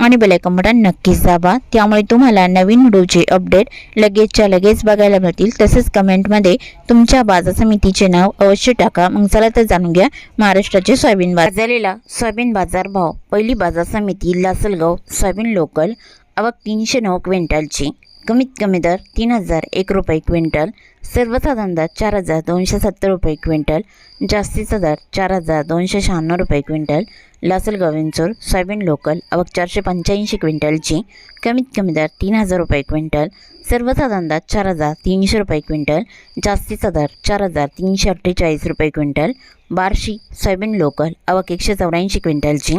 आणि bell icon button नक्कीच दाबा. त्यामुळे तुम्हाला नवीन व्हिडिओचे अपडेट लगेचच्या लगेच बघायला मिळतील. तसेच कमेंटमध्ये तुमच्या बाजार समितीचे नाव अवश्य टाका. मग चला तर जाणून घ्या महाराष्ट्राचे सोयाबीन बाजार. झालेला सोयाबीन बाजार भाव. पहिली बाजार समिती लासलगाव सोयाबीन लोकल. आवक तीनशे नऊ क्विंटलची. कमीत कमी दर तीन हजार एक रुपये क्विंटल सर्वसाधारण दर चार हजार दोनशे सत्तर रुपये क्विंटल जास्तीचा दर चार हजार दोनशे शहाण्णव रुपये quintal Lasalgaon Vinchur soybean local अवक चारशे पंच्याऐंशी क्विंटलची कमीत कमी दर तीन हजार रुपये क्विंटल सर्वसाधारण दर चार हजार तीनशे रुपये क्विंटल जास्तीचा दर चार हजार तीनशे अठ्ठेचाळीस रुपये क्विंटल बार्शी सोयाबीन लोकल अवक एकशे चौऱ्याऐंशी क्विंटलची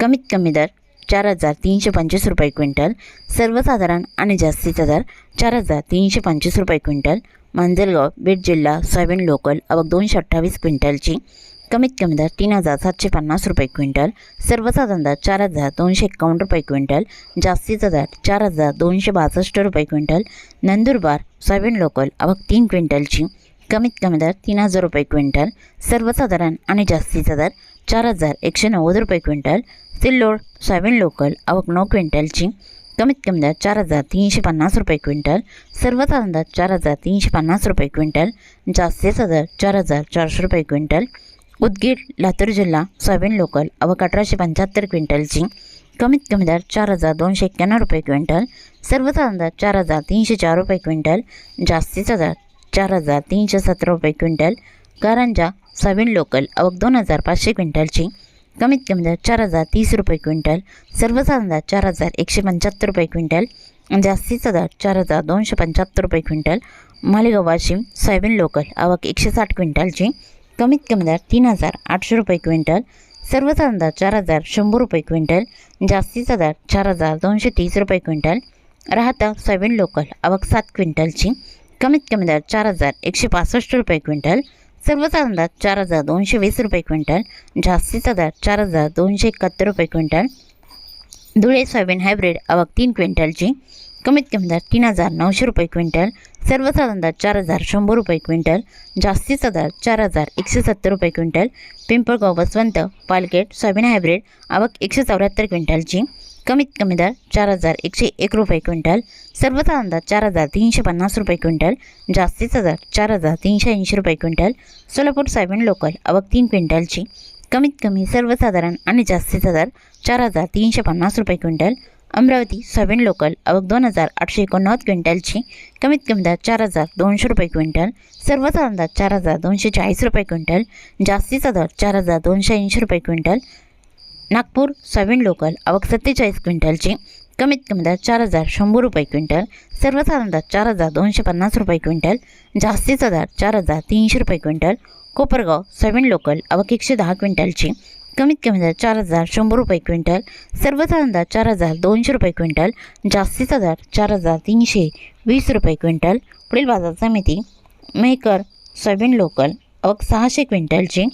कमीत कमी दर चार हजार तीनशे पंचवीस रुपये क्विंटल सर्वसाधारण आणि जास्तीचा दर चार हजार तीनशे पंचवीस रुपये क्विंटल. मांजलगाव बीड जिल्हा सोयाबीन लोकल अवघ दोनशे अठ्ठावीस क्विंटलची. कमीत कमी दर तीन हजार सातशे पन्नास रुपये क्विंटल सर्वसाधारण दर चार हजार दोनशे एकावन्न रुपये क्विंटल जास्तीचा दर चार हजार दोनशे बासष्ट रुपये क्विंटल. नंदुरबार सोयाबीन लोकल अवघ तीन क्विंटलची. कमीत कमी दर तीन हजार रुपये क्विंटल सर्वसाधारण आणि जास्तीचा दर चार हजार एकशे नव्वद रुपये क्विंटल सिल्लोड सोयाबीन लोकल आवक नऊ क्विंटलची कमीत कमी दर चार हजार तीनशे पन्नास रुपये क्विंटल सर्वसाधारण दर चार हजार तीनशे पन्नास रुपये क्विंटल जास्तीचा दर चार हजार चारशे रुपये क्विंटल उदगीर लातूर जिल्हा सोयाबीन लोकल आवक अठराशे पंच्याहत्तर क्विंटलची कमीत कमी दर चार हजार दोनशे एक्क्याण्णव रुपये क्विंटल सर्वसाधारण दर चार हजार तीनशे चार रुपये क्विंटल जास्तीचा दर चार हजार तीनशे सतरा रुपये क्विंटल कारंजा सोयाबीन लोकल आवक दोन हजार पाचशे क्विंटलची. कमीत कमी दर चार हजार तीस रुपये क्विंटल. सर्वसाधारण दर चार हजार एकशे पंच्याहत्तर रुपये क्विंटल. जास्तीचा दर चार हजार दोनशे पंच्याहत्तर रुपये quintal. Malegaon Washim soybean local आवक एकशे साठ क्विंटलची. कमीत कमी दर तीन हजार आठशे रुपये क्विंटल. सर्वसाधारण दर चार हजार शंभर रुपये क्विंटल. जास्तीचा दर चार हजार दोनशे तीस रुपये क्विंटल. राहता सोयाबीन लोकल आवक सात क्विंटलची. कमीत कमी दर चार हजार एकशे पासष्ट रुपये क्विंटल. सर्वसाधारण दर चार हजार दोनशे वीस रुपये क्विंटल जास्तीचा दर चार हजार दोनशे एकाहत्तर रुपये क्विंटल. धुळे सोयाबीन हायब्रिड आवक तीन क्विंटलची कमीत कमी दर तीन हजार नऊशे रुपये क्विंटल सर्वसाधारण दर चार हजार शंभर रुपये क्विंटल जास्तीचा दर चार हजार एकशे सत्तर रुपये क्विंटल. पिंपळगाव वसवंत पालकेट सोयाबीन हायब्रिड आवक एकशे चौऱ्याहत्तर क्विंटलची कमीत कमी दर चार हजार एकशे एक रुपये क्विंटल सर्वसाधारण दर चार हजार तीनशे पन्नास रुपये क्विंटल जास्तीचा दर चार हजार तीनशे ऐंशी रुपये क्विंटल सोलापूर सायबन लोकल आवक तीन क्विंटलची. कमीत कमी सर्वसाधारण आणि जास्तीचा दर चार हजार तीनशे पन्नास रुपये क्विंटल अमरावती सोयाबीन लोकल अवक दोन हजार आठशे एकोणनव्वद क्विंटलची. कमीत कमी दर चार हजार दोनशे रुपये क्विंटल सर्वसाधारण दर चार हजार दोनशे चाळीस रुपये क्विंटल जास्तीचा दर चार हजार दोनशे ऐंशी रुपये क्विंटल नागपूर सोयाबीन लोकल आवक सत्तेचाळीस क्विंटलची कमीत कमी दर चार हजार शंभर रुपये क्विंटल सर्वसाधारण दर चार हजार दोनशे पन्नास रुपये क्विंटल जास्तीचा दर चार हजार तीनशे रुपये क्विंटल कोपरगाव सोयाबीन लोकल आवक एकशे दहा क्विंटलची कमीत कमी दर चार हजार शंभर रुपये क्विंटल सर्वसाधारण दर चार हजार दोनशे रुपये क्विंटल जास्तीचा दर चार हजार तीनशे वीस रुपये क्विंटल पुढील बाजार समिती मेहकर सोयाबीन लोकल आवक सहाशे क्विंटलची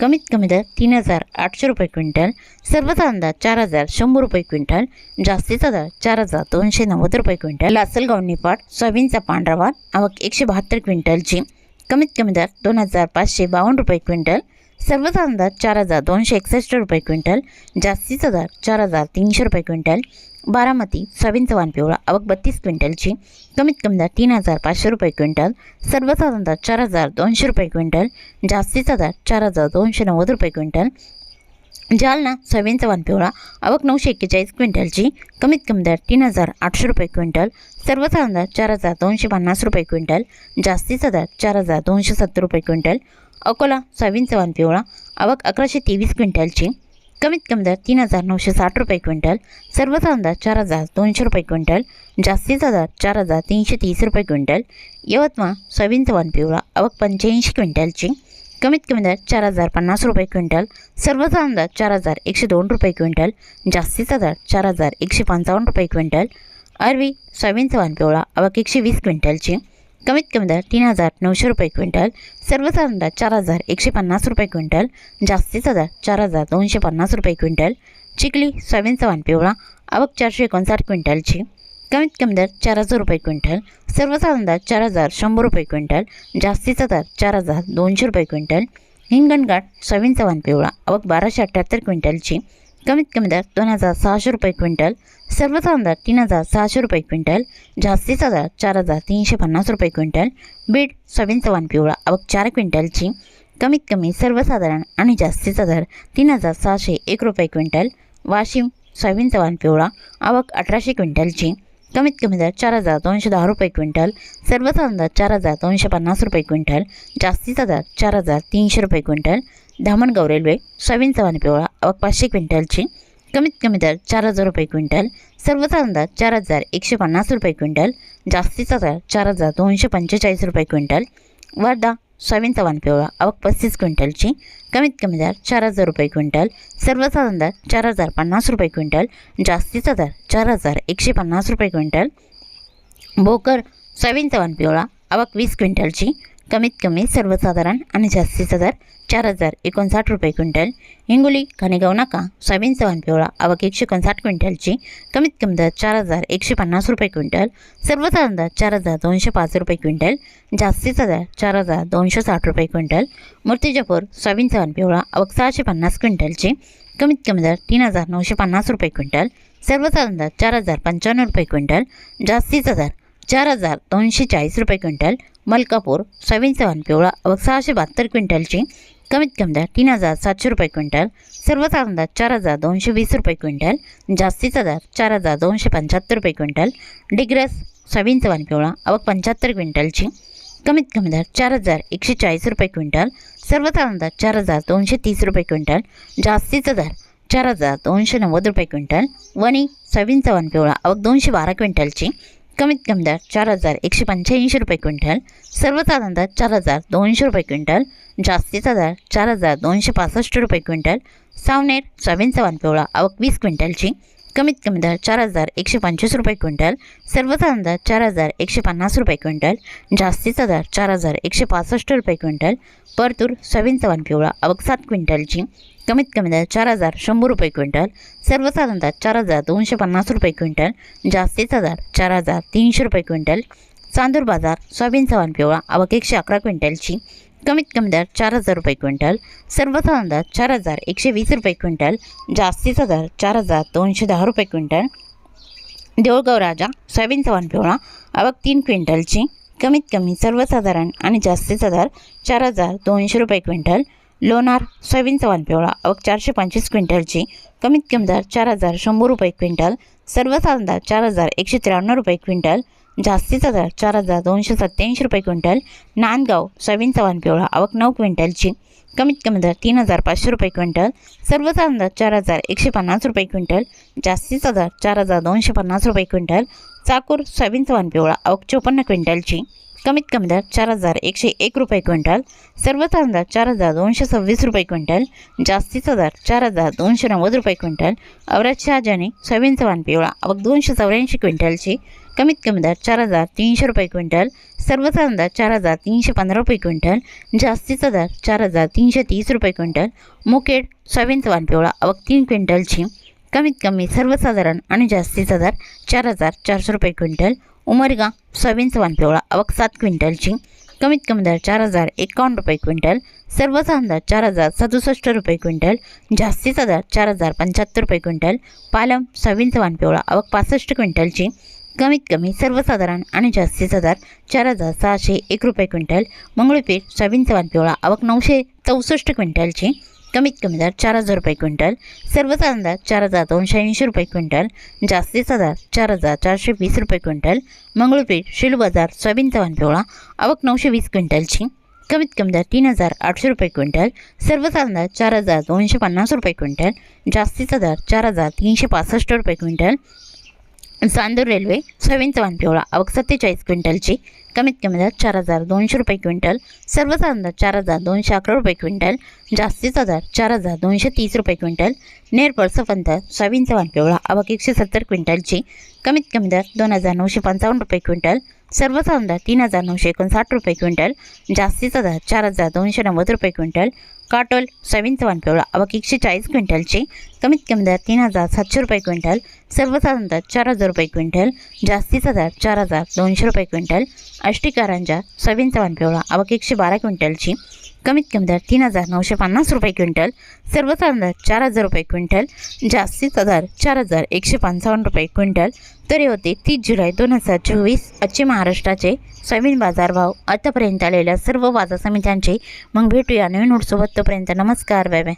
कमीत कमी दर तीन हजार आठशे रुपये क्विंटल सर्वसाधारण दर चार हजार शंभर रुपये क्विंटल जास्तीचा दर चार हजार दोनशे नव्वद रुपये क्विंटल. लासलगाव निपाट सोयाबीनचा पांढरा वाण आवक एकशे बहात्तर क्विंटलची कमीत कमी दर दोन हजार पाचशे बावन्न रुपये क्विंटल सर्वसाधारण दर चार हजार दोनशे एकसष्ट रुपये क्विंटल जास्तीचा दर चार हजार तीनशे रुपये क्विंटल बारामती सोयाबीन वाण पिवळा आवक बत्तीस क्विंटलची कमीत कमी दर तीन हजार पाचशे रुपये क्विंटल सर्वसाधारण दर चार हजार दोनशे रुपये क्विंटल जास्तीचा दर चार हजार दोनशे नव्वद रुपये क्विंटल. जालना सोयाबीन वाण पिवळा आवक नऊशे एक्केचाळीस क्विंटलची कमीत कमी दर तीन हजार आठशे रुपये क्विंटल सर्वसाधारण दर चार हजार दोनशे पन्नास रुपये क्विंटल जास्तीचा दर चार हजार दोनशे सत्तर रुपये क्विंटल. अकोला सोयाबीन वाण पिवळा आवक अकराशे तेवीस क्विंटलची कमीत कमी दर तीन हजार नऊशे साठ रुपये क्विंटल सर्वसाधारण दर चार हजार दोनशे रुपये क्विंटल जास्तीचा दर चार हजार तीनशे तीस रुपये क्विंटल यवतमाळ सोयाबीनचा वन पिवळा आवक पंच्याऐंशी क्विंटलची कमीत कमी दर चार हजार पन्नास रुपये क्विंटल सर्वसाधारण दर चार हजार एकशे दोन रुपये क्विंटल जास्तीचा दर चार हजार एकशे पंचावन्न रुपये क्विंटल अरवी सोयाबीनचं वन पिवळा आवक एकशे वीस क्विंटलची कमीत कमी दर तीन हजार नऊशे रुपये क्विंटल सर्वसाधारण दर चार हजार एकशे पन्नास रुपये क्विंटल जास्तीचा दर चार हजार दोनशे पन्नास रुपये क्विंटल चिखली सोयाबीनचा वाण पिवळा आवक चारशे एकोणसाठ क्विंटलची. कमीत कमी दर चार हजार रुपये क्विंटल सर्वसाधारण दर चार हजार शंभर रुपये क्विंटल जास्तीचा दर चार हजार दोनशे रुपये क्विंटल हिंगणघाट सोयाबीनचा वाण पिवळा आवक बाराशे अठ्ठ्याहत्तर क्विंटलची. कमीत कमी दर दोन हजार सहाशे रुपये क्विंटल सर्वसाधारण दर तीन हजार सहाशे रुपये क्विंटल जास्तीचा दर चार हजार तीनशे पन्नास रुपये क्विंटल बीड सोयाबीन चव्हाण पिवळा आवक चार क्विंटलची कमीत कमी सर्वसाधारण आणि जास्तीचा दर तीन हजार सहाशे एक रुपये क्विंटल वाशिम सोयाबीन चव्हाण पिवळा आवक अठराशे क्विंटलची कमीत कमी दर चार हजार दोनशे दहा रुपये क्विंटल सर्वसाधारण दर चार हजार दोनशे पन्नास रुपये क्विंटल जास्तीचा दर चार हजार तीनशे रुपये क्विंटल धामणगाव रेल्वे सोयाबीन चव्हाण पिवळा आवक पाचशे क्विंटलची कमीत कमी दर चार हजार रुपये क्विंटल सर्वसाधारण दर चार हजार एकशे पन्नास रुपये क्विंटल जास्तीचा दर चार हजार दोनशे पंचेचाळीस रुपये क्विंटल वर्धा सोयाबीन चव्हाण पिवळा आवक पस्तीस क्विंटलची कमीत कमी दर चार हजार रुपये क्विंटल सर्वसाधारण दर चार हजार पन्नास रुपये क्विंटल जास्तीचा दर चार हजार एकशे पन्नास रुपये क्विंटल भोकर सोयाबीन चव्हाण पिवळा आवक वीस क्विंटलची कमीत कमी सर्वसाधारण आणि जास्तीचा दर चार हजार एकोणसाठ रुपये क्विंटल. हिंगोली खानेगाव नाका सोयाबीन चव्हाण पिवळा आवक एकशे एकोणसाठ क्विंटलची कमीत कमी दर चार हजार एकशे पन्नास रुपये क्विंटल. सर्वसाधारण दर चार हजार दोनशे पाच रुपये क्विंटल. जास्तीचा दर चार हजार दोनशे साठ रुपये क्विंटल. मूर्तिजापूर सोयाबीन चव्हाण पिवळा आवक सहाशे पन्नास क्विंटलची कमीत कमी दर तीन हजार नऊशे पन्नास रुपये क्विंटल. सर्वसाधारण दर चार हजार पंच्याण्णव रुपये क्विंटल. जास्तीचा दर चार हजार दोनशे चाळीस रुपये क्विंटल. मलकापूर सोयाबीन चव्हाण पिवळा आवक सहाशे बहात्तर क्विंटलची कमीत कमी दर तीन हजार सातशे रुपये क्विंटल सर्वसाधारण दर चार हजार दोनशे वीस रुपये क्विंटल जास्तीचा दर चार हजार दोनशे पंच्याहत्तर रुपये क्विंटल डिग्रस सोयाबीन चव्हाण पिवळा आवक पंच्याहत्तर क्विंटलची कमीत कमी दर चार हजार एकशे चाळीस रुपये क्विंटल सर्वसाधारण दर चार हजार दोनशे तीस रुपये क्विंटल जास्तीचा दर चार हजार दोनशे नव्वद रुपये क्विंटल वणी सोयाबीनचा चव्हाण पिवळा आवक दोनशे बारा क्विंटलची कमीत कमी दर चार हजार एकशे पंच्याऐंशी रुपये क्विंटल सर्वसाधारण दर चार हजार दोनशे रुपये क्विंटल जास्तीचा दर चार हजार दोनशे पासष्ट रुपये क्विंटल सावनेर सोयाबीन चव्हाण पिवळा आवक वीस क्विंटलची कमीत कमी दर चार हजार एकशे पंचवीस रुपये क्विंटल सर्वसाधारण दर चार हजार एकशे पन्नास रुपये क्विंटल जास्तीचा दर चार हजार एकशे पासष्ट रुपये क्विंटल परतूर सोयाबीन चव्हाण पिवळा आवक सात क्विंटलची कमीत कमी दर चार हजार शंभर रुपये क्विंटल सर्वसाधारण दर चार हजार दोनशे पन्नास रुपये क्विंटल जास्तीचा दर चार हजार तीनशे रुपये क्विंटल चांदूर बाजार सोयाबीन सवान पिवळा आवक एकशे अकरा क्विंटलची कमीत कमी दर चार हजार रुपये क्विंटल सर्वसाधारण दर चार हजार एकशे वीस रुपये क्विंटल जास्तीचा दर चार हजार दोनशे दहा रुपये क्विंटल. देऊळगाव राजा सोयाबीन सवान पिवळा आवक तीन क्विंटलची कमीत कमी सर्वसाधारण आणि जास्तीचा दर चार हजार दोनशे रुपये क्विंटल लोणार सोयाबीन चव्हाण पिवळा आवक चारशे पंचवीस क्विंटलची कमीत कमी दर चार हजार शंभर रुपये क्विंटल सर्वसाधारण दर चार हजार एकशे त्र्याण्णव रुपये क्विंटल जास्तीचा दर चार हजार दोनशे सत्त्याऐंशी रुपये क्विंटल नांदगाव सोयाबीन चव्हाण पिवळा आवक नऊ क्विंटलची कमीत कमी दर तीन हजार पाचशे रुपये क्विंटल सर्वसाधारण दर चार हजार एकशे पन्नास रुपये क्विंटल जास्तीचा दर चार हजार दोनशे पन्नास रुपये क्विंटल चाकूर सोयाबीन चव्हाण पिवळा अवक चोपन्न क्विंटलची. कमीत कमी दर चार हजार एकशे एक रुपये क्विंटल सर्वसाधारण दर चार हजार दोनशे सव्वीस रुपये क्विंटल जास्तीचा दर चार हजार दोनशे नव्वद रुपये क्विंटल अवराज शहाजाने सोयाबीन चव्हाण पिवळा आवक दोनशे चौऱ्याऐंशी क्विंटलची कमीत कमी दर चार हजार तीनशे रुपये क्विंटल सर्वसाधारण दर चार हजार तीनशे पंधरा रुपये क्विंटल जास्तीचा दर चार हजार तीनशे तीस रुपये क्विंटल मुकेड सोयाबीन चव्हाण पिवळा आवक तीन क्विंटलची कमीत कमी सर्वसाधारण आणि जास्तीचा दर चार हजार चारशे रुपये क्विंटल उमरगा सोयाबीनचा वानपिवळा आवक सात क्विंटलची कमीत कमी दर चार हजार एकावन्न रुपये क्विंटल सर्वसाधारण दर चार हजार सदुसष्ट रुपये क्विंटल जास्तीचा दर चार हजार पंच्याहत्तर रुपये क्विंटल पालम सोयाबीनचा वानपिवळा आवक पासष्ट क्विंटलची कमीत कमी सर्वसाधारण आणि जास्तीचा दर चार हजार सहाशे एक रुपये क्विंटल मंगळपीठ सोयाबीनचा वानपिवळा आवक नऊशे चौसष्ट क्विंटलची कमीत कमी दर चार हजार रुपये क्विंटल सर्वसाधारण दर चार हजार दोनशे ऐंशी रुपये क्विंटल जास्तीचा दर चार हजार चारशे वीस रुपये क्विंटल मंगळूरपीठ शिलू बाजार सोयाबीन चव्हाण पिवळा आवक नऊशे वीस क्विंटलची कमीत कमी दर तीन हजार आठशे रुपये क्विंटल सर्वसाधारण दर चार हजार दोनशे पन्नास रुपये क्विंटल जास्तीचा दर चार हजार तीनशे पासष्ट रुपये क्विंटल चांदूर रेल्वे सोयाबीनचा पिवळा आवक सत्तेचाळीस क्विंटलची कमीत कमी दर चार हजार दोनशे रुपये क्विंटल सर्वसाधारण दर चार हजार दोनशे अकरा रुपये क्विंटल जास्तीचा दर चार हजार दोनशे तीस रुपये क्विंटल नेरपळ सफंत सोयाबीनचा वाण पिवळा आवक एकशे सत्तर क्विंटलची कमीत कमी दर दोन हजार नऊशे पंचावन्न रुपये क्विंटल सर्वसाधारण दर तीन हजार नऊशे एकोणसाठ रुपये क्विंटल जास्तीचा दर चार हजार दोनशे नव्वद रुपये क्विंटल काटोल सोयाबीनचा पिवळा आवक एकशे चाळीस क्विंटलची कमीत कमी दर तीन हजार सातशे रुपये क्विंटल सर्वसाधारण दर चार हजार रुपये क्विंटल जास्तीचा दर चार हजार दोनशे रुपये क्विंटल अष्टिकारांच्या सोयाबीनचा पिवळा आवक एकशे बारा क्विंटलची कमीत कमी दर तीन हजार नऊशे पन्नास रुपये क्विंटल सर्वसाधारण दर चार हजार रुपये क्विंटल जास्तीचा दर चार हजार एकशे पंचावन्न रुपये क्विंटल तरी होते तीस जुलै दोन हजार चोवीस आजचे महाराष्ट्राचे सोयाबीन बाजारभाव आतापर्यंत आलेल्या सर्व बाजार समित्यांचे मग भेटूया नवीन नोटसोबत तोपर्यंत नमस्कार बाय बाय